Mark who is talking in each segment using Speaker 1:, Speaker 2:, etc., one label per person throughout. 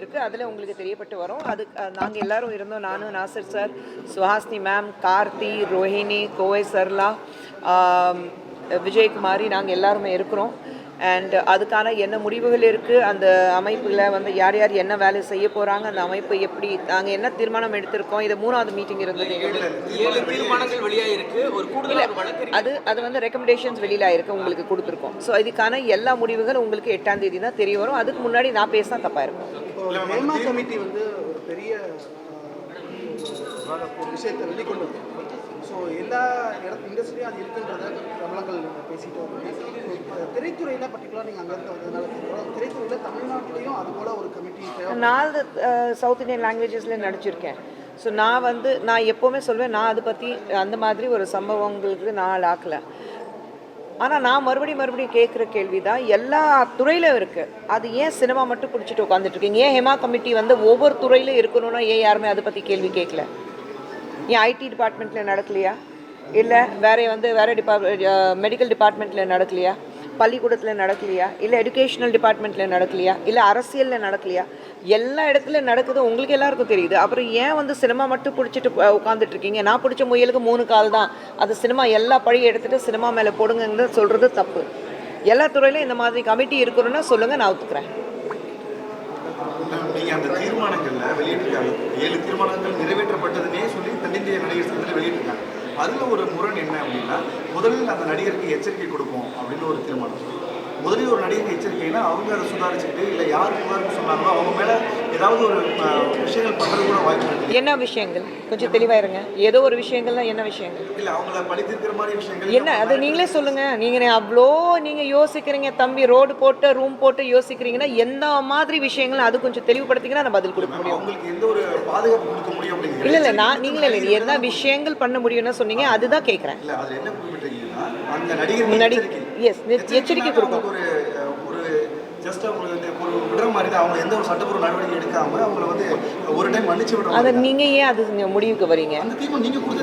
Speaker 1: இருக்குது அதில் உங்களுக்கு தெரியப்பட்டு வரும். அது நாங்கள் எல்லாரும் இருந்தோம். நானும் நாசர் சார் சுஹாஸ்னி மேம் கார்த்தி ரோஹிணி கோவை சர்லா விஜயகுமாரி நாங்கள் எல்லாருமே இருக்கிறோம். அண்ட் அதுக்கான என்ன முடிவுகள் இருக்குது அந்த அமைப்பில் வந்து யார் யார் என்ன வேலை செய்ய போகிறாங்க அந்த அமைப்பு எப்படி நாங்கள் என்ன தீர்மானம் எடுத்திருக்கோம்? இது மூணாவது மீட்டிங் இருந்தது. அது அது வந்து ரெக்கமெண்டேஷன்ஸ் வெளியில் ஆயிருக்கு உங்களுக்கு கொடுத்துருக்கோம். ஸோ இதுக்கான எல்லா முடிவுகள் உங்களுக்கு எட்டாம் தேதி தான் தெரிய வரும். அதுக்கு முன்னாடி நான் பேசினா தப்பாக இருக்கும்.
Speaker 2: பெரிய விஷயத்தை வெளிக்கொண்டு ஸோ எல்லா இடத்து இண்டஸ்ட்ரியாக அது இருக்குன்றத பிரபலங்கள் பேசிட்டு வராங்க திரைத்துறையில் பர்டிகுலராக நீங்கள் அங்கே இருந்து வந்ததுனால தெரியும் திரைத்துறையில் தமிழ்நாட்டிலையும் அது போல ஒரு கமிட்டி
Speaker 1: நாலு சவுத் இந்தியன் லாங்குவேஜஸில் நடிச்சிருக்கேன். ஸோ நான் வந்து நான் எப்போவுமே சொல்வேன் நான் அதை பற்றி அந்த மாதிரி ஒரு சம்பவங்களுக்கு நான் ஆக்கலை ஆனால் நான் மறுபடியும் மறுபடியும் கேட்குற கேள்வி தான் எல்லா துறையிலும் இருக்குது அது ஏன் சினிமா மட்டும் பிடிச்சிட்டு உட்காந்துட்ருக்கீங்க ஏன் ஹெமா கமிட்டி வந்து ஒவ்வொரு துறையிலும் இருக்கணும்னா ஏன் யாருமே அதை பற்றி கேள்வி கேட்கல ஏன் ஐடி டிபார்ட்மெண்ட்டில் நடக்கலையா? இல்லை வேறே வந்து வேறு டிபார்ட் மெடிக்கல் டிபார்ட்மெண்ட்டில் நடக்கலையா? பள்ளிக்கூடத்தில் நடக்கலையா? இல்லை எஜுகேஷனல் டிபார்ட்மெண்ட்டில் நடக்கலையா? இல்லை அரசியலில் நடக்கலையா? எல்லா இடத்துலையும் நடக்குது உங்களுக்கு எல்லாருக்கும் தெரியுது. அப்புறம் ஏன் வந்து சினிமா மட்டும் பிடிச்சிட்டு உட்காந்துட்டு இருக்கீங்க நான் பிடிச்ச முயலுக்கு மூணு கால் தான். அது சினிமா எல்லா பழியும் எடுத்துட்டு சினிமா மேலே போடுங்கன்னு சொல்கிறது தப்பு. எல்லா துறையிலும் இந்த மாதிரி கமிட்டி இருக்கணும்னா சொல்லுங்கள் நான் ஒத்துக்கிறேன்
Speaker 3: நீங்க அந்த தீர்மானங்கள்ல வெளியிட்டிருக்காங்க ஏழு தீர்மானங்கள் நிறைவேற்றப்பட்டதுன்னே சொல்லி தென்னிந்திய நடிகர் சங்கத்தில் வெளியிட்டிருக்காங்க அதில் ஒரு முரண் என்ன அப்படின்னா முதலில் அந்த நடிகருக்கு எச்சரிக்கை கொடுப்போம் அப்படின்னு ஒரு தீர்மானம். முதலில் ஒரு நடிகருக்கு எச்சரிக்கைனா அவங்க அதை சுதாரிச்சுக்கிட்டு இல்லை யார் புகார்னு சொன்னாங்களோ அவங்க மேல ஏதாவது ஒரு விஷயங்கள் பண்றது கூட வாய்ப்பு இருக்கு.
Speaker 1: என்ன விஷயங்கள்? கொஞ்சம் தெளிவாக இருங்க. ஏதோ ஒரு விஷயங்கள்லாம் என்ன விஷயங்கள்?
Speaker 3: இல்ல அவங்கள பழித்திருக்கிற மாதிரி விஷயங்கள்
Speaker 1: என்ன? அது நீங்களே சொல்லுங்க. நீங்க அவ்வளோ நீங்க யோசிக்கிறீங்க தம்பி ரோடு போட்டு ரூம் போட்டு யோசிக்கிறீங்கன்னா எந்த மாதிரி விஷயங்கள் அது கொஞ்சம் தெளிவுபடுத்திங்கன்னா நான் பதில் கொடுக்க முடியும்.
Speaker 3: அவங்களுக்கு எந்த ஒரு பாதுகாப்பு கொடுக்க முடியும் அப்படிங்கிறது
Speaker 1: இல்ல இல்ல நான் நீங்களே இல்லை. என்ன விஷயங்கள் பண்ண முடியும்னு சொன்னீங்க அதுதான் கேட்குறேன்
Speaker 3: இல்ல அதுல என்ன குறிப்பிட்டிருக்கீங்கன்னா அந்த நடிகர்
Speaker 1: நடி எஸ் எச்சரிக்கை கொடுக்கும்
Speaker 3: ஒரு ஜஸ்ட் அவங்களுக்கு வந்து ஒரு விடுற மாதிரி தான். அவங்க எந்த ஒரு சட்டப்பூர்வ நடவடிக்கை எடுக்காம அவங்கள வந்து ஒரு டைம் மன்னிச்சு விடுற
Speaker 1: அதை
Speaker 3: மாதிரி தான்.
Speaker 1: நீங்க ஏன் அது நீங்க முடிவுக்கு வரீங்க?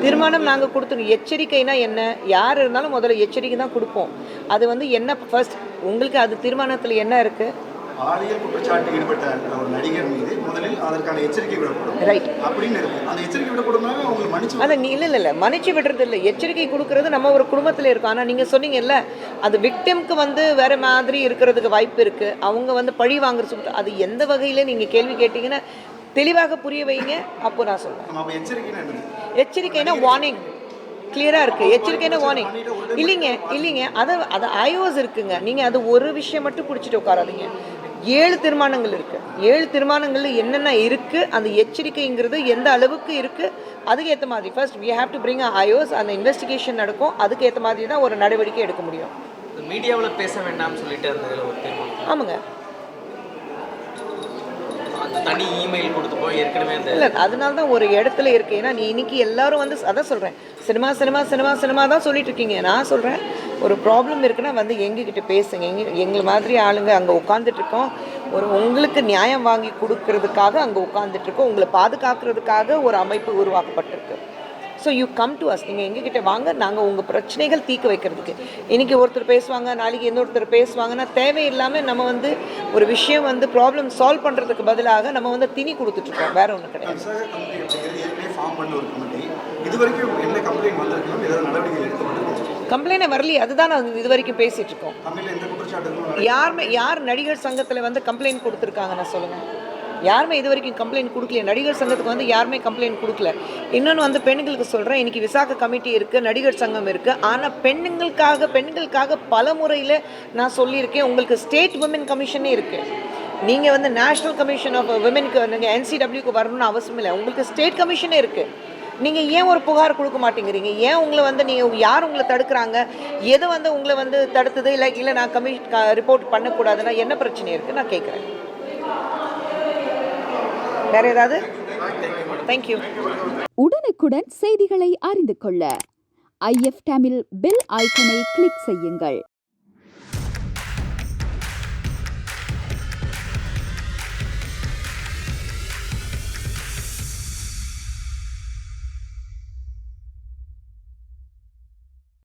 Speaker 3: தீர்மானம்
Speaker 1: நாங்கள் கொடுத்துருக்கோம் எச்சரிக்கைனா என்ன? யார் இருந்தாலும் முதல்ல எச்சரிக்கை தான் கொடுப்போம். அது வந்து என்ன ஃபர்ஸ்ட் உங்களுக்கு அது தீர்மானத்தில் என்ன இருக்கு?
Speaker 3: பாலியல் குற்றச்சாட்டு ஈடுபட்ட ஒரு நடிகர் மீது முதலில் அதற்கான எச்சரிக்கை விடப்படும்.
Speaker 1: ரைட்
Speaker 3: அப்படின்னு இருக்கு. அந்த எச்சரிக்கை விடப்படும்னா அவங்களுக்கு மன்னிச்சு
Speaker 1: அதை இல்லை இல்லை இல்லை. மன்னிச்சு விடுறது இல்லை. எச்சரிக்கை கொடுக்கறது நம்ம ஒரு குடும்பத்தில் இருக்கோம் ஆனால் நீங்கள் சொன்னீங்கல்ல அது விக்டிம்க்கு வந்து வேற மாதிரி இருக்கிறதுக்கு வாய்ப்பு இருக்குது அவங்க வந்து பழி வாங்குற சொல்லிட்டு அது எந்த வகையில் நீங்கள் கேள்வி கேட்டிங்கன்னா தெளிவாக புரிய வைங்க. அப்போ நான் சொல்கிறேன்
Speaker 3: எச்சரிக்கைன்னா
Speaker 1: வார்னிங் கிளியராக இருக்குது எச்சரிக்கைனா வார்னிங் இல்லைங்க இல்லைங்க. அதை அது ஐஓஸ் இருக்குங்க. நீங்கள் அது ஒரு விஷயம் மட்டும் பிடிச்சிட்டு உட்காராதீங்க. ஏழு தீர்மானங்கள் இருக்குது ஏழு தீர்மானங்கள்ல என்னென்ன இருக்குது அந்த எச்சரிக்கைங்கிறது எந்த அளவுக்கு இருக்குது அதுக்கு ஏற்ற மாதிரி. First we have to bring a IOs அந்த இன்வெஸ்டிகேஷன் நடக்கும். அதுக்கு ஏற்ற மாதிரி தான் ஒரு நடவடிக்கை எடுக்க முடியும்.
Speaker 4: மீடியாவில் பேச வேண்டாம்னு சொல்லிட்டு அந்த
Speaker 1: ஆமாங்க.
Speaker 4: தனி இமெயில் கொடுத்து போய் ஏற்கனவே
Speaker 1: இல்லை அதனால தான் ஒரு இடத்துல இருக்கு ஏன்னா நீ இன்னைக்கு எல்லாரும் வந்து அதான் சொல்கிறேன் சினிமா சினிமா சினிமா சினிமா தான் சொல்லிட்டு இருக்கீங்க. நான் சொல்கிறேன் ஒரு ப்ராப்ளம் இருக்குன்னா வந்து எங்ககிட்ட பேசுங்க. எங்க எங்களை மாதிரி ஆளுங்க அங்கே உட்காந்துட்ருக்கோம் ஒரு உங்களுக்கு நியாயம் வாங்கி கொடுக்கறதுக்காக அங்கே உட்காந்துட்ருக்கோம் உங்களை பாதுகாக்கிறதுக்காக ஒரு அமைப்பு உருவாக்கப்பட்டிருக்கு. So you come to us நீங்கள் எங்ககிட்ட வாங்க. நாங்கள் உங்கள் பிரச்சனைகள் தீர்க்க வைக்கிறதுக்கு. இன்றைக்கி ஒருத்தர் பேசுவாங்க நாளைக்கு இன்னொருத்தர் பேசுவாங்கன்னா தேவையில்லாமல் நம்ம வந்து ஒரு விஷயம் வந்து ப்ராப்ளம் சால்வ் பண்ணுறதுக்கு பதிலாக நம்ம வந்து திணி கொடுத்துட்ருக்கோம் வேற ஒன்றும் கிடையாது.
Speaker 3: இது வரைக்கும் என்ன கம்ப்ளைண்ட் வந்திருக்கணும் நடவடிக்கை
Speaker 1: கம்ப்ளைண்டே வரலையே அதுதான் நான் இது வரைக்கும் பேசிகிட்டு இருக்கோம். யாருமே யார் நடிகர் சங்கத்தில் வந்து கம்ப்ளைண்ட் கொடுத்துருக்காங்கன்னு சொல்லுங்கள் யாருமே இது வரைக்கும் கம்ப்ளைண்ட் கொடுக்கல நடிகர் சங்கத்துக்கு வந்து யாருமே கம்ப்ளைண்ட் கொடுக்கல. இன்னொன்று வந்து பெண்களுக்கு சொல்கிறேன் இன்னைக்கு விசாக கமிட்டி இருக்குது நடிகர் சங்கம் இருக்குது ஆனால் பெண்களுக்காக பெண்களுக்காக பல முறையில் நான் சொல்லியிருக்கேன் உங்களுக்கு ஸ்டேட் உமன் கமிஷனே இருக்குது நீங்கள் வந்து நேஷ்னல் கமிஷன் ஆஃப் விமென்க்கு நீங்கள் என்சிடபிள்யூக்கு வரணும்னு அவசியம் இல்லை உங்களுக்கு ஸ்டேட் கமிஷனே இருக்குது நீங்கள் ஏன் ஒரு புகார் கொடுக்க மாட்டேங்கிறீங்க? ஏன் உங்களை வந்து நீங்கள் யார் உங்களை தடுக்கிறாங்க? எது வந்து உங்களை வந்து தடுத்தது? இல்லை இல்லை நான் கமி ரிப்போர்ட் பண்ணக்கூடாதுன்னா என்ன பிரச்சனை இருக்குது நான் கேட்குறேன். வேற ஏதாவது? தேங்க்யூ
Speaker 5: உடனுக்குடன் செய்திகளை அறிந்து கொள்ள. ஐஎஃப் டேமில் பெல் ஐக்கனை கிளிக் செய்யுங்கள்.